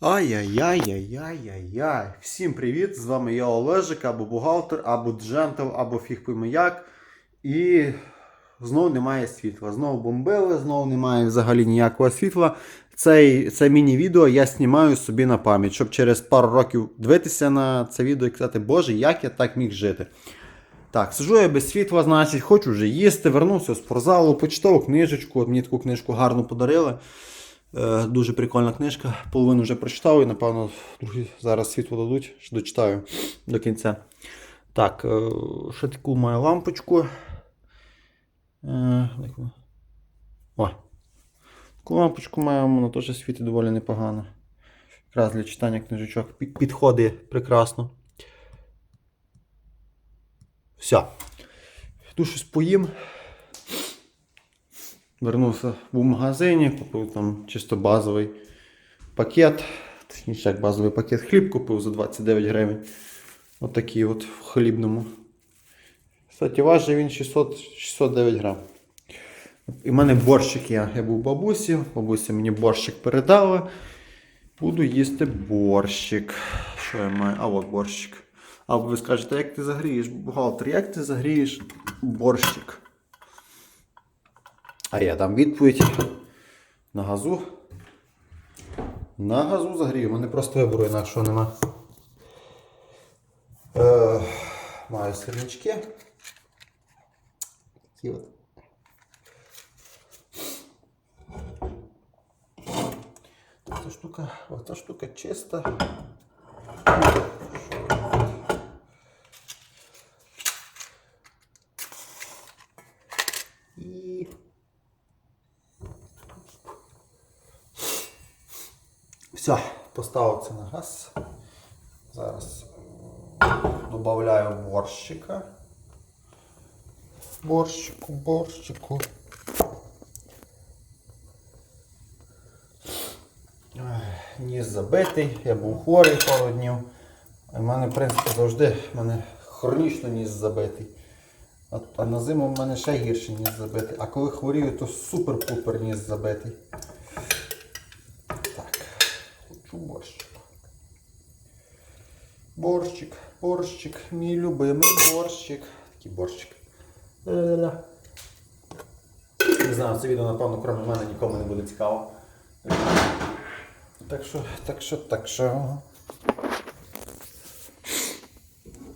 Ай-яй-яй-яй-яй-яй. Всім привіт! З вами я Олежик, або бухгалтер, або джентл, або фіг пойми як. І знову немає світла. Знову бомбили, знову немає взагалі ніякого світла. Цей, це міні-відео я знімаю собі на пам'ять, щоб через пару років дивитися на це відео і казати, боже, як я так міг жити. Так, сижу я без світла, значить, хочу вже їсти, вернувся з спортзалу, почитав книжечку, от мені таку книжку гарно подарили. Е, дуже прикольна книжка. Половину вже прочитав і, напевно, другі зараз світло дадуть, що дочитаю до кінця. Так, е, ще таку маю лампочку. Е? О. Таку лампочку маю, вона теж світить доволі непогано. Якраз для читання книжечок підходить прекрасно. Все. Йду щось поїм. Вернувся в магазині, купив там чисто базовий пакет. Точніше, як базовий пакет хліб купив за 29 гривень. Отакий от в хлібному. Кстати, важить він 600, 609 грам. І в мене борщик є. Я був бабусі, бабуся мені борщик передала. Буду їсти борщик. Що я маю? А от борщик. А ви скажете, як ти загрієш? Бухгалтер, як ти загрієш борщик? А я дам відповідь на газу. На газу загрію, мене просто вибору інакшого нема. Е, маю сирнички. Такі от. Ця штука, оця штука чиста. І все, поставив це на газ. Зараз додаю борщика. Борщику, борщику. Ніс забитий, я був хворий пару днів. У мене, в принципі, завжди в мене хронічно ніс забитий. А, а на зиму в мене ще гірше ніс забитий. А коли хворію, то супер-пупер ніс забитий. Борщик. Борщик, борщик, мій любимий борщик. Такий борщик. Ля-ля-ля. Не знаю, це відео, напевно, крім мене нікому не буде цікаво. Так що, так що, так що.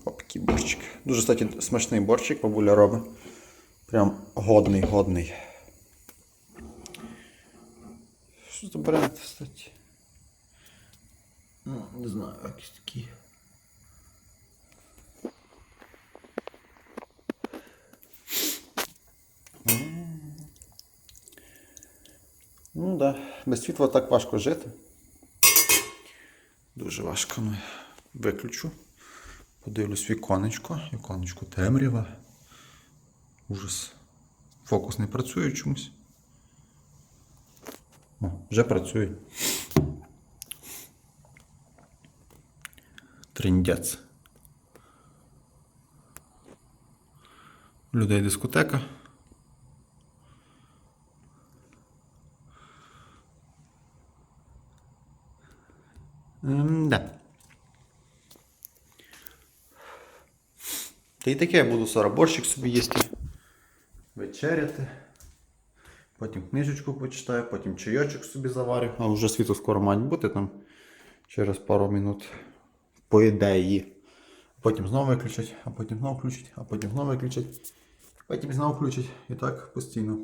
Опакий борщик. Дуже, кстати, смачний борщик бабуля робить. Прям годний, годний. Що за бренд, кстати? Ну, не знаю, якісь такі. Ну так, да. без світла так важко жити. Дуже важко. Ну, виключу. Подивлюсь віконечко. Віконечко темрява. Ужас. Фокус не працює чомусь. О, вже працює. Триндець. У людей дискотека. М, Да. Та й таке я буду зараз борщик собі їсти. Вечеряти. Потім книжечку почитаю, потім чайочок собі заварю. А вже світло скоро мають бути там через пару минут. По ідеї. Потім знову виключать, а потім знову включать, а потім знову виключать. Потім знову включать. І так постійно.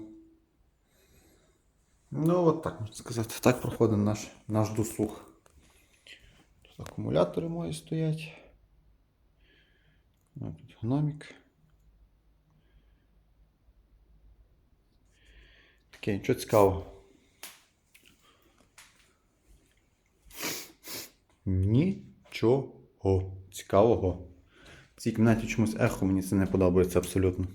Ну, от так можна сказати. Так проходить наш, наш досуг. Тут акумулятори мої стоять. Тут гномік. Таке, нічого цікавого. Нічого цікавого. В цій кімнаті чомусь ехо мені це не подобається абсолютно.